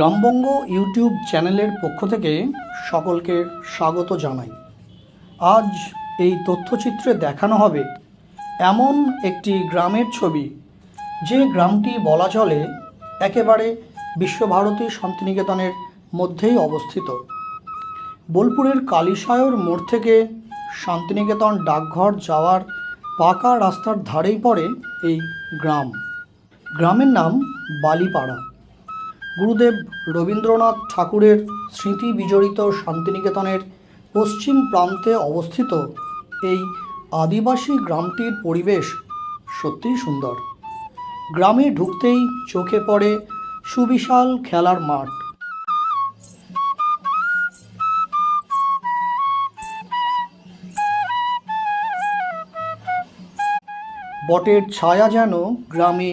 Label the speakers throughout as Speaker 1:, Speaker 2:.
Speaker 1: গ্রামবঙ্গ YouTube চ্যানেলের পক্ষ থেকে সকলকে স্বাগত জানাই। আজ এই তথ্যচিত্রে দেখানো হবে এমন একটি গ্রামের ছবি, যে গ্রামটি বলা চলে একেবারে বিশ্বভারতী শান্তিনিকেতনের মধ্যেই অবস্থিত। বোলপুরের কালীসায়র মোড় থেকে শান্তিনিকেতন ডাকঘর যাওয়ার পাকা রাস্তার ধারেই পড়ে এই গ্রাম। গ্রামের নাম বালিপাড়া। গুরুদেব রবীন্দ্রনাথ ঠাকুরের স্মৃতি বিজড়িত শান্তিনিকেতনের পশ্চিম প্রান্তে অবস্থিত এই আদিবাসী গ্রামটির পরিবেশ সত্যিই সুন্দর। গ্রামে ঢুকতেই চোখে পড়ে সুবিশাল খেলার মাঠ। বটের ছায়া যেন গ্রামে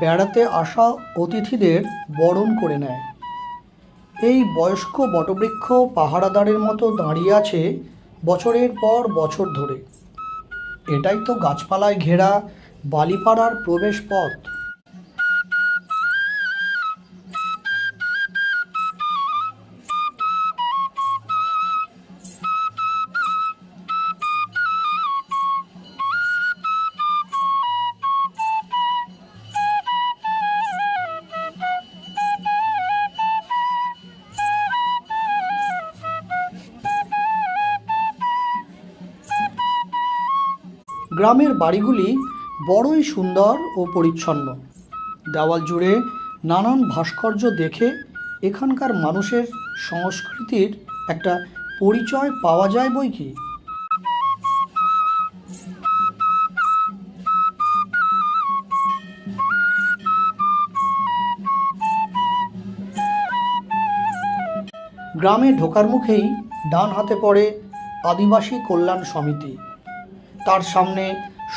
Speaker 1: বেড়াতে আসা অতিথিদের বরণ করে নেয়। এই বয়স্ক বটবৃক্ষ পাহারাদারের মতো দাঁড়িয়ে আছে বছরের পর বছর ধরে। এটাই তো গাছপালায় ঘেরা বালিপাড়ার প্রবেশ পথ গ্রামের বাড়িগুলি বড়ই সুন্দর ও পরিচ্ছন্ন। দেওয়াল জুড়ে নানান ভাস্কর্য দেখে এখানকার মানুষের সংস্কৃতির একটা পরিচয় পাওয়া যায় বই কি? গ্রামে ঢোকার মুখেই ডান হাতে পড়ে আদিবাসী কল্যাণ সমিতি। তার সামনে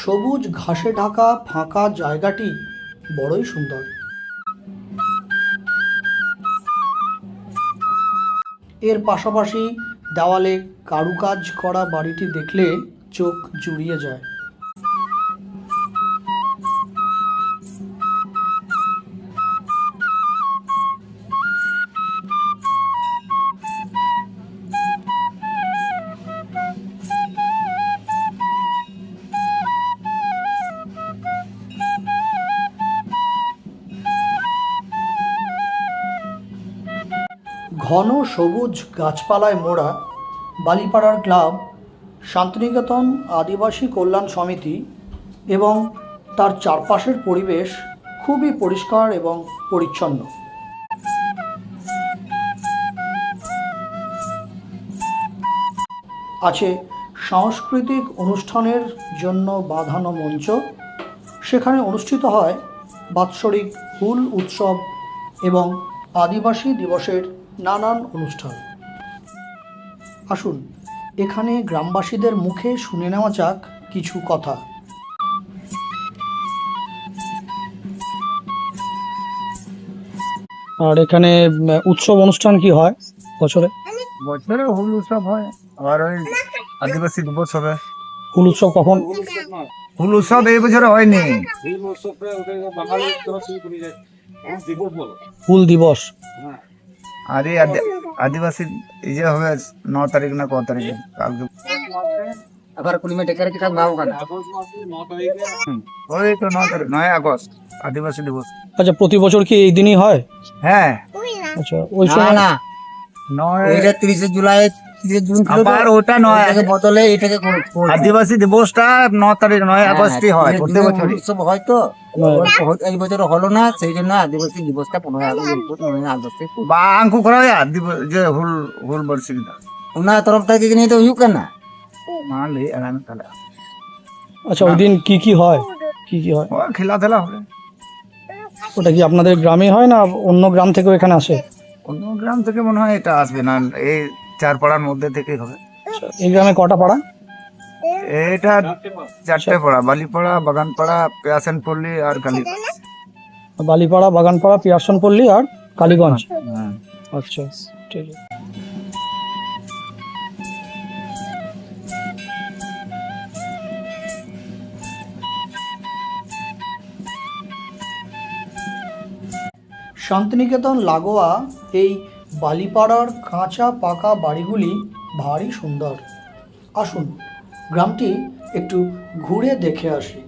Speaker 1: সবুজ ঘাসে ঢাকা ফাঁকা জায়গাটি বড়ই সুন্দর। এর পাশাপাশি দেওয়ালে কারুকাজ করা বাড়িটি দেখলে চোখ জুড়িয়ে যায়। ঘন সবুজ গাছপালায় মোড়া বালিপাড়ার ক্লাব, শান্তিনিকেতন আদিবাসী কল্যাণ সমিতি এবং তার চারপাশের পরিবেশ খুবই পরিষ্কার এবং পরিচ্ছন্ন। আছে সাংস্কৃতিক অনুষ্ঠানের জন্য বাঁধানো মঞ্চ। সেখানে অনুষ্ঠিত হয় বাৎসরিক হুল উৎসব এবং আদিবাসী দিবসের নানান অনুষ্ঠান। আসুন এখানে গ্রামবাসীদের মুখে শুনে নেওয়া যাক কিছু কথা। আর এখানে উৎসব অনুষ্ঠান কি হয় বছরে?
Speaker 2: বছরে হুল উৎসব হয় আর ওই আদিবাসী দিবস হবে
Speaker 1: হুল উৎসব কখন?
Speaker 2: হুল উৎসব এই বছরে হয়নি।
Speaker 1: হুল দিবস
Speaker 2: আর আদিবাসী এই যে হবে ন তারিখ না ক তারিখে? কালকে। হুম, ওই তো ন তারিখ নয় আগস্ট আদিবাসী দিবস।
Speaker 1: আচ্ছা প্রতি বছর কি এই দিনই হয়?
Speaker 2: হ্যাঁ।
Speaker 1: আচ্ছা ওই সময়
Speaker 3: না
Speaker 2: নয়
Speaker 3: এটা তিরিশে জুলাই
Speaker 2: আবার ওটা নয়।
Speaker 3: এটাকে বদলে এটাকে করে- করে-
Speaker 2: আদিবাসী দিবসটা ন তারিখ নয়
Speaker 3: হ্যাঁ,
Speaker 2: আগস্টই হয়
Speaker 3: তিরিশে
Speaker 2: প্রত্যেক
Speaker 3: জুন
Speaker 2: বছরই।
Speaker 3: উৎসব হয় তো
Speaker 1: হ্যাঁ।
Speaker 3: হয়- এই বছর হলো না সেই জন্য আদিবাসী দিবসটা পনেরো আগস্ট পনেরো আগস্টে
Speaker 2: বা আঙ্কু করা হয় যে হুল হুল বর্ষি
Speaker 3: ওনার তরফ থেকে নিয়ে তো হুক না
Speaker 2: মা লে আরামে তাহলে
Speaker 1: আচ্ছা ওই দিন কি কি হয়? কি কি হয়?
Speaker 2: ও খেলা খেলা হবে।
Speaker 1: ওটা কি আপনাদের গ্রামে হয় না অন্য গ্রাম থেকেও এখানে আসে?
Speaker 2: অন্য গ্রাম থেকে মনে হয় এটা আসবে না এই চার পাড়ার মধ্যে থেকেই হবে।
Speaker 1: এই গ্রামে কটা পাড়া?
Speaker 2: এটা চারটে পাড়া বালিপাড়া বাগানপাড়া পেয়াসেনপল্লী আর কালী
Speaker 1: বালিপাড়া বাগানপাড়া পিয়ারসনপল্লী আর কালীগঞ্জ। আচ্ছা ঠিক আছে। শান্তিনিকেতন লাগোয়া এই বালিপাড়ার কাঁচা পাকা বাড়িগুলি ভারী সুন্দর। আসুন গ্রামটি একটু ঘুরে দেখে আসি।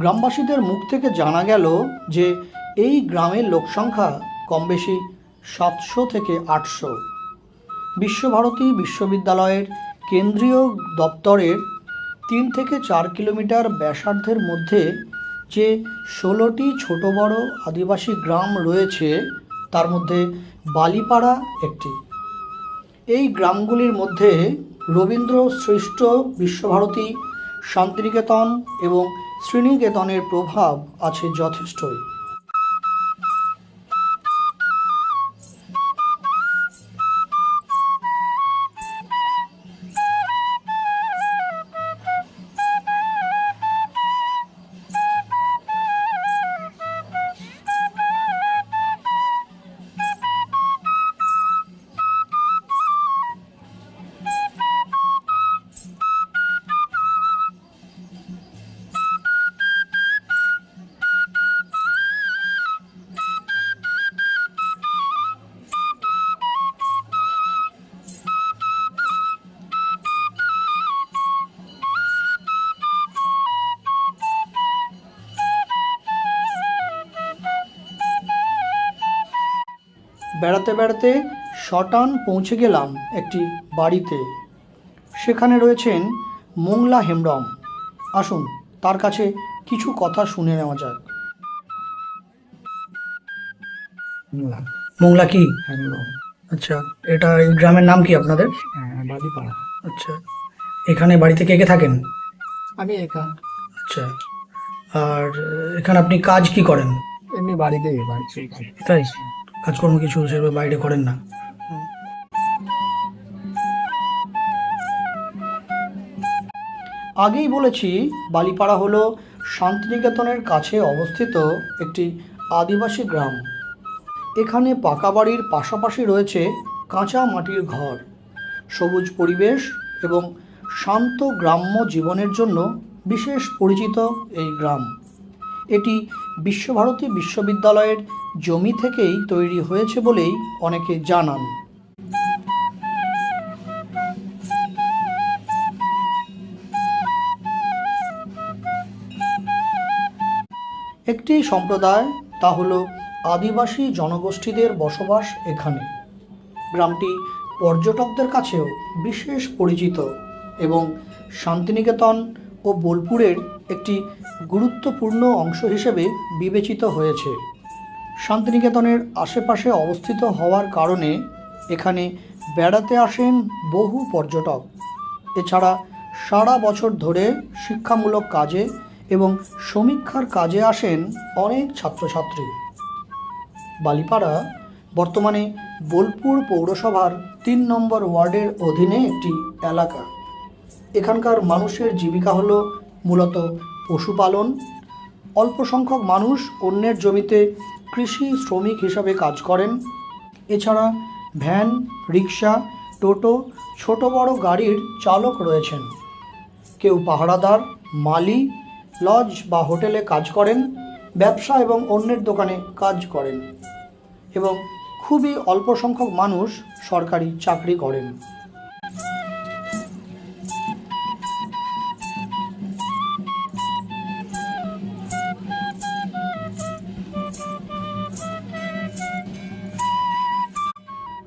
Speaker 1: গ্রামবাসীদের মুখ থেকে জানা গেল যে এই গ্রামের লোকসংখ্যা কম বেশি সাতশো থেকে আটশো। বিশ্বভারতী বিশ্ববিদ্যালয়ের কেন্দ্রীয় দপ্তরের তিন থেকে চার কিলোমিটার ব্যাসার্ধের মধ্যে যে ষোলোটি ছোট বড় আদিবাসী গ্রাম রয়েছে, তার মধ্যে বালিপাড়া একটি। এই গ্রামগুলির মধ্যে রবীন্দ্র সৃষ্ট বিশ্বভারতী, শান্তিনিকেতন এবং শ্রীনিকেতনের প্রভাব আছে যথেষ্টই। বেড়াতে বেড়াতে শটান পৌঁছে গেলাম একটি বাড়িতে। সেখানে রয়েছেন মোংলা হেমব্রম। আসুন তার কাছে কিছু কথা শুনে নেওয়া যাক। মোংলা। কি? আচ্ছা এটা এই গ্রামের নাম কি আপনাদের?
Speaker 3: হ্যাঁ বালিপাড়া।
Speaker 1: আচ্ছা এখানে বাড়িতে কে কে থাকেন?
Speaker 3: আমি একা।
Speaker 1: আচ্ছা আর এখানে আপনি কাজ কি করেন?
Speaker 3: এমনি বাড়িতে বাড়ি
Speaker 1: তাই? কাজকর্ম কিছু সেভাবে বাইরে করেন না। আগেই বলেছি, বালিপাড়া হলো শান্তিনিকেতনের কাছে অবস্থিত একটি আদিবাসী গ্রাম। এখানে পাকা বাড়ির পাশাপাশি রয়েছে কাঁচা মাটির ঘর। সবুজ পরিবেশ এবং শান্ত গ্রাম্য জীবনের জন্য বিশেষ পরিচিত এই গ্রাম। এটি বিশ্বভারতী বিশ্ববিদ্যালয়ের জমি থেকেই তৈরি হয়েছে বলেই অনেকে জানান। একটি সম্প্রদায়, তা হল আদিবাসী জনগোষ্ঠীদের বসবাস এখানে। গ্রামটি পর্যটকদের কাছেও বিশেষ পরিচিত এবং শান্তিনিকেতন ও বোলপুরের একটি গুরুত্বপূর্ণ অংশ হিসেবে বিবেচিত হয়েছে। শান্তিনিকেতনের আশেপাশে অবস্থিত হওয়ার কারণে এখানে বেড়াতে আসেন বহু পর্যটক। এছাড়া সারা বছর ধরে শিক্ষামূলক কাজে এবং সমীক্ষার কাজে আসেন অনেক ছাত্রছাত্রী। বালিপাড়া বর্তমানে বোলপুর পৌরসভার তিন নম্বর ওয়ার্ডের অধীনে একটি এলাকা। এখানকার মানুষের জীবিকা হলো মূলত পশুপালন। অল্প সংখ্যক মানুষ অন্যের জমিতে কৃষি শ্রমিক হিসাবে কাজ করেন। এছাড়া ভ্যান রিক্সা টোটো, ছোট বড় গাড়ির চালক রয়েছেন। কেউ পাহারাদার, মালি, লজ বা হোটেলে কাজ করেন, ব্যবসা এবং অন্যের দোকানে কাজ করেন এবং খুবই অল্প সংখ্যক মানুষ সরকারি চাকরি করেন।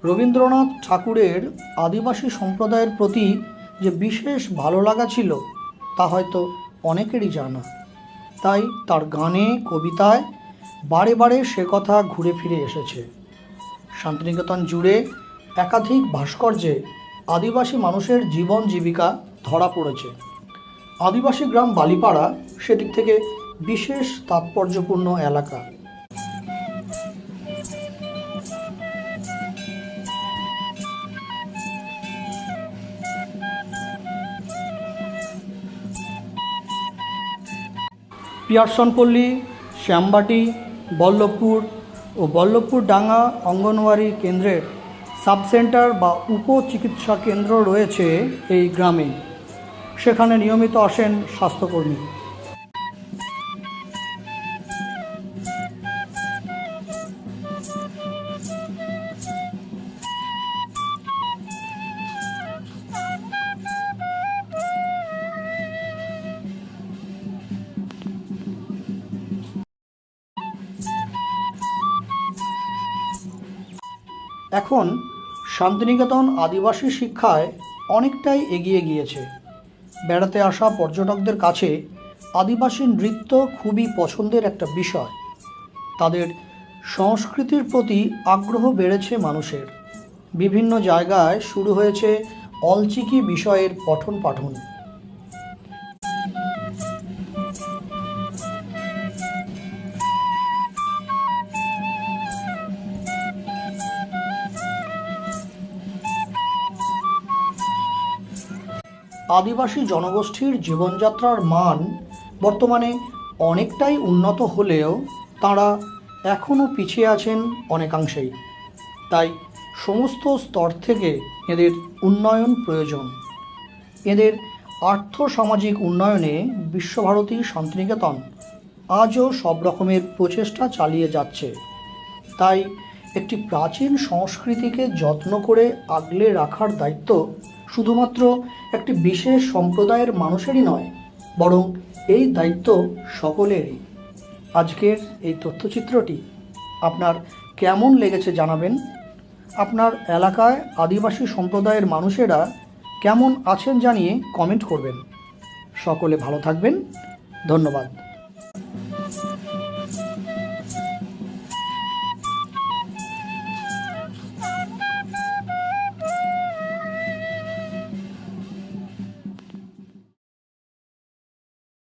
Speaker 1: রবীন্দ্রনাথ ঠাকুরের আদিবাসী সম্প্রদায়ের প্রতি যে বিশেষ ভালো লাগা ছিল, তা হয়তো অনেকেরই জানা। তাই তার গানে, কবিতায় বারে বারে সে কথা ঘুরে ফিরে এসেছে। শান্তিনিকেতন জুড়ে একাধিক ভাস্কর্যে আদিবাসী মানুষের জীবন জীবিকা ধরা পড়েছে। আদিবাসী গ্রাম বালিপাড়া সেদিক থেকে বিশেষ তাৎপর্যপূর্ণ এলাকা। পিয়ারসনপল্লী শ্যামবাটি, বল্লভপুর ও বল্লভপুর ডাঙ্গা অঙ্গনওয়াড়ি কেন্দ্রের সাবসেন্টার বা উপচিকিৎসা কেন্দ্র রয়েছে এই গ্রামে। সেখানে নিয়মিত আসেন স্বাস্থ্যকর্মী। এখন শান্তিনিকেতন আদিবাসী শিক্ষায় অনেকটাই এগিয়ে গিয়েছে। বেড়াতে আসা পর্যটকদের কাছে আদিবাসী নৃত্য খুবই পছন্দের একটা বিষয়। তাদের সংস্কৃতির প্রতি আগ্রহ বেড়েছে মানুষের। বিভিন্ন জায়গায় শুরু হয়েছে অলচিকি বিষয়ের পঠন পাঠন আদিবাসী জনগোষ্ঠীর জীবনযাত্রার মান বর্তমানে অনেকটাই উন্নত হলেও তারা এখনও পিছিয়ে আছেন অনেকাংশেই। তাই সমস্ত স্তর থেকে এদের উন্নয়ন প্রয়োজন। এদের আর্থ সামাজিক উন্নয়নে বিশ্বভারতী শান্তিনিকেতন আজও সব রকমের প্রচেষ্টা চালিয়ে যাচ্ছে। তাই একটি প্রাচীন সংস্কৃতিকে যত্ন করে আগলে রাখার দায়িত্ব শুধুমাত্র একটি বিশেষ সম্প্রদায়ের মানুষেরই নয়, বরং এই দায়িত্ব সকলেরই। আজকের এই তথ্যচিত্রটি আপনার কেমন লেগেছে জানাবেন? আপনার এলাকায় আদিবাসী সম্প্রদায়ের মানুষেরা কেমন আছেন জানিয়ে কমেন্ট করবেন। সকলে ভালো থাকবেন। ধন্যবাদ।